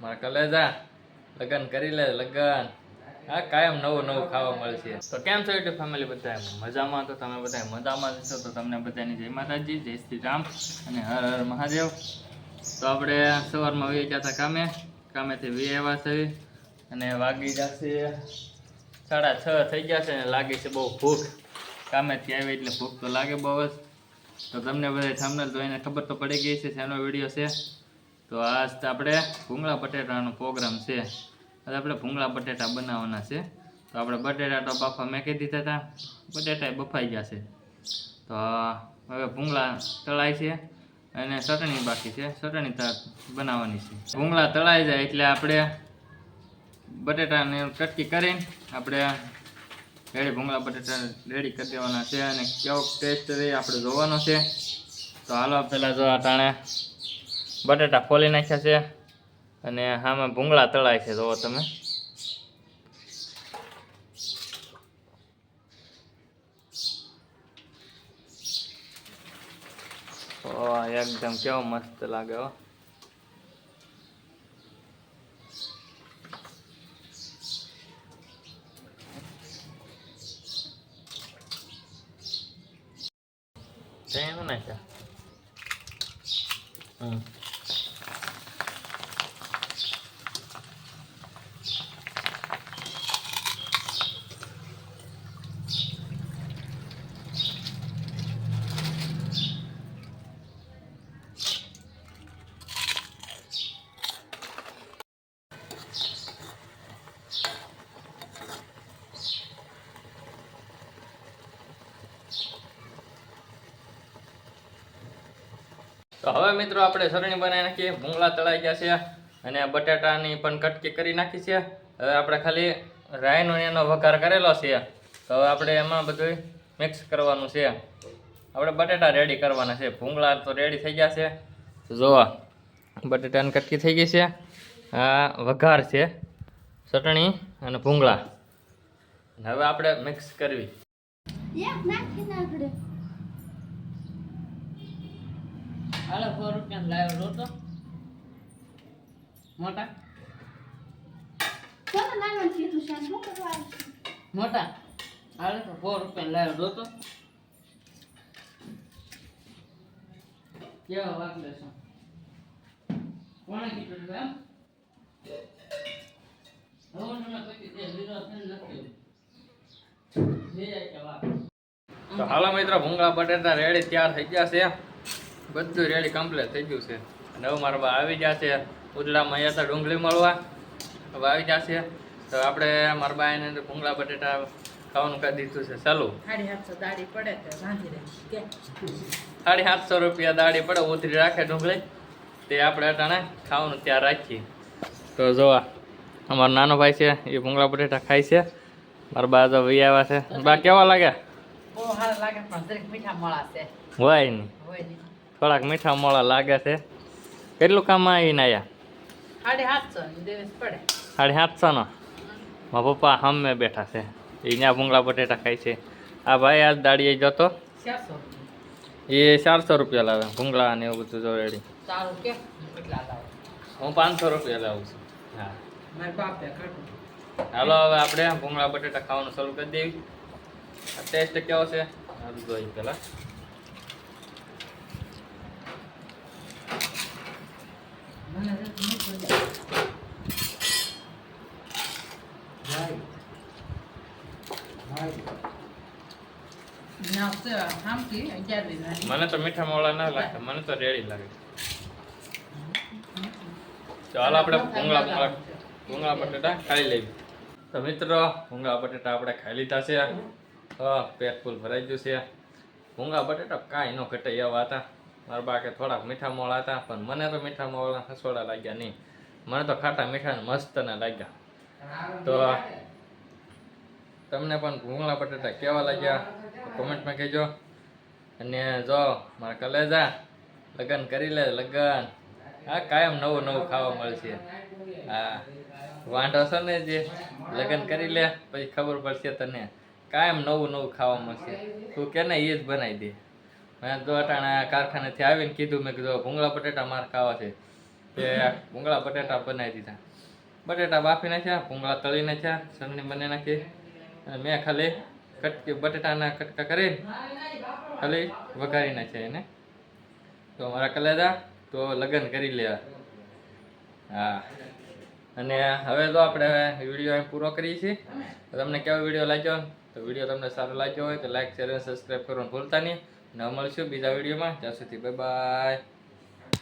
મારા કલેજા, લગન કરી લે, લગન. હા, કાયમ નવું નવું ખાવા મળશે. તો કેમ છો યુટ્યુબ ફેમિલી બધા મજામાં? તો તમે બધા મજામાં છો? તો તમને બધાની જય માતાજી, જય શ્રી રામ અને હર હર મહાદેવ. તો આપણે સવારમાં વી ગયા હતા કામે. કામેથી વી આવ્યા છે. અને વાગી જશે સાડા છ થઈ ગયા છે અને લાગે છે બહુ ભૂખ. કામેથી આવી એટલે ભૂખ તો લાગે બહુ જ. તો તમને બધા થાંભનેલ જોઈને ખબર તો પડી ગઈ છે શેનો વીડિયો છે. તો આજ આપણે ભૂંગળા બટેટાનો પ્રોગ્રામ છે. આજે આપણે ભૂંગળા બટેટા બનાવવાના છે. તો આપણે બટેટા તો બાફા મેકી દીધા હતા બટેટા બફાઈ ગયા છે. તો હવે ભૂંગળા તળાય છે અને ચટણી બાકી છે. ચટણી બનાવવાની છે. ભૂંગળા તળાઈ જાય એટલે આપણે બટેટાને કટકી કરીને આપણે રેડી ભૂંગળા બટેટા રેડી કરી દેવાના છે અને કેવો ટેસ્ટ રહે આપણે જોવાનો છે. તો હાલો, પહેલાં જો આ ટાણે બટેટા ફોલી નાખ્યા છે અને આમાં ભૂંગળા તળાય છે જોવો તમે. ઓહ, એકદમ કેવો મસ્ત લાગે હો. ત્યાં શું નાખ્યા હમ. તો હવે મિત્રો આપણે સરણી બનાવી નાખીએ. ભૂંગળા તળાઈ ગયા છે. અને બટાટાની પણ કટકી કરી નાખી છે. હવે આપણે ખાલી રાઈનો એનો વઘાર કરેલો છે. તો હવે આપણે એમાં બધું મિક્સ કરવાનું છે. આપણે બટાટા રેડી કરવાના છે. ભૂંગળા તો રેડી થઈ ગયા છે. જોવા, બટાટાની કટકી થઈ ગઈ છે. આ વઘાર છે. ચટણી અને ભૂંગળા. હવે આપણે મિક્સ કરવી એક નાખી નાખડે હાલો સો રૂપિયા લાવ્યો રોતો મોટા? મોટા? હાલો તો સો રૂપિયા લાવ્યો રોતો કેવા લેશો કોણે કીધું એમ? તો હાલો મિત્રો ભૂંગળા બટેટા રેડી તૈયાર થઈ ગયા છે. બધું રેડી કમ્પ્લીટ થઈ ગયું છે. અને હવે મારા બા આવી જશે ઉદલામાં અહીંયા તો ડુંગળી મળવા. હવે આવી જશે તો આપણે મારા બા એને ભૂંગળા બટેટા ખાવાનું કરી દીધું છે. ચાલુ. સાડી સાતસો રૂપિયા દાડી પડે ઉતરી રાખે ડુંગળી. તે આપણે અટાણે ખાવાનું ત્યાં રાખીએ. તો જોવા અમારો નાનો ભાઈ છે એ ભૂંગળા બટેટા ખાય છે. મારા બા તો વહી આવ્યા છે. બા કેવા લાગ્યા? બહુ સારા લાગે પણ દરેક મીઠા મળા હોય નહીં. હોય નહીં. થોડાક મીઠા મોળા લાગે છે. કેટલું કામ આવીને આયા? સાડી સાતસો ને મારા પપ્પા હમે બેઠા છે. ત્યાં ભૂંગળા બટેટા ખાય છે. આ ભાઈ આજ દાડીએ જતો? એ ચારસો રૂપિયા લાવે ભૂંગળા ને એવું બધું જો રેડી. સારું કે કેટલા લાવો. હું પાંચસો રૂપિયા લાવું છું. હા. હાલો હવે આપણે ભૂંગળા બટેટા ખાવાનું શરૂ કરી દેવી. ટેસ્ટ કેવો છે? જોઈ પેલા મને તો નહીં ગમે. ના, તો આમથી અગિયાર દિનાની. મને તો મીઠા મોળા ના લાગે મને તો રેડી લાગે. ચાલ આપણે ભૂંગળા ભૂંગળા ભૂંગળા બટેટા ખાઈ લેવી તો મિત્રો ભૂંગળા બટેટા આપણે ખાઈ લીધા છે. હા પેટ ફૂલ ભરાઈ ગયું છે. ભૂંગળા બટેટા કાંઈ ન ઘટે એવા હતા. મારા બા કે થોડાક મીઠા મોળા હતા પણ મને તો મીઠા મોળા હસોડા લાગ્યા નહીં. મને તો ખાટા મીઠા મસ્ત ના લાગ્યા. તો તમને પણ ભૂંગળા બટાટા કેવા લાગ્યા? કોમેન્ટમાં કહેજો. અને જો, મારા કલેજા, લગ્ન કરી લે, લગ્ન. હા, કાયમ નવું નવું ખાવા મળશે. હા. વાંઢો છે ને જે, લગ્ન કરી લે, પછી ખબર પડશે તને. કાયમ નવું નવું ખાવા મળશે. તું કે ને એ જ બનાવી દે. મેં તો અટાણા કારખાનેથી આવીને કીધું મેં કીધું ભૂંગળા બટેટા મારે ખાવા છે. કે ભૂંગળા બટેટા બનાવી દીધા. બટેટા બાફી નાખ્યા ભૂંગળા તળી નાખ્યા સરની બની નાખી. અને મેં ખાલી કટકી, બટેટાના કટકા કરીને ખાલી વઘારી નાખ્યા એને. તો અમારા કલેજા તો લગ્ન કરી લેવા હા. અને હવે તો આપણે વીડિયો અહીં પૂરો કરીએ છીએ. તમને કેવો વીડિયો લાગ્યો? તો વીડિયો તમને સારો લાગ્યો હોય તો લાઈક, શેર અને સબસ્ક્રાઈબ કરવાનું ભૂલતા નહીં. અને મળશું બીજા વિડીયોમાં. ત્યાં સુધી બાય બાય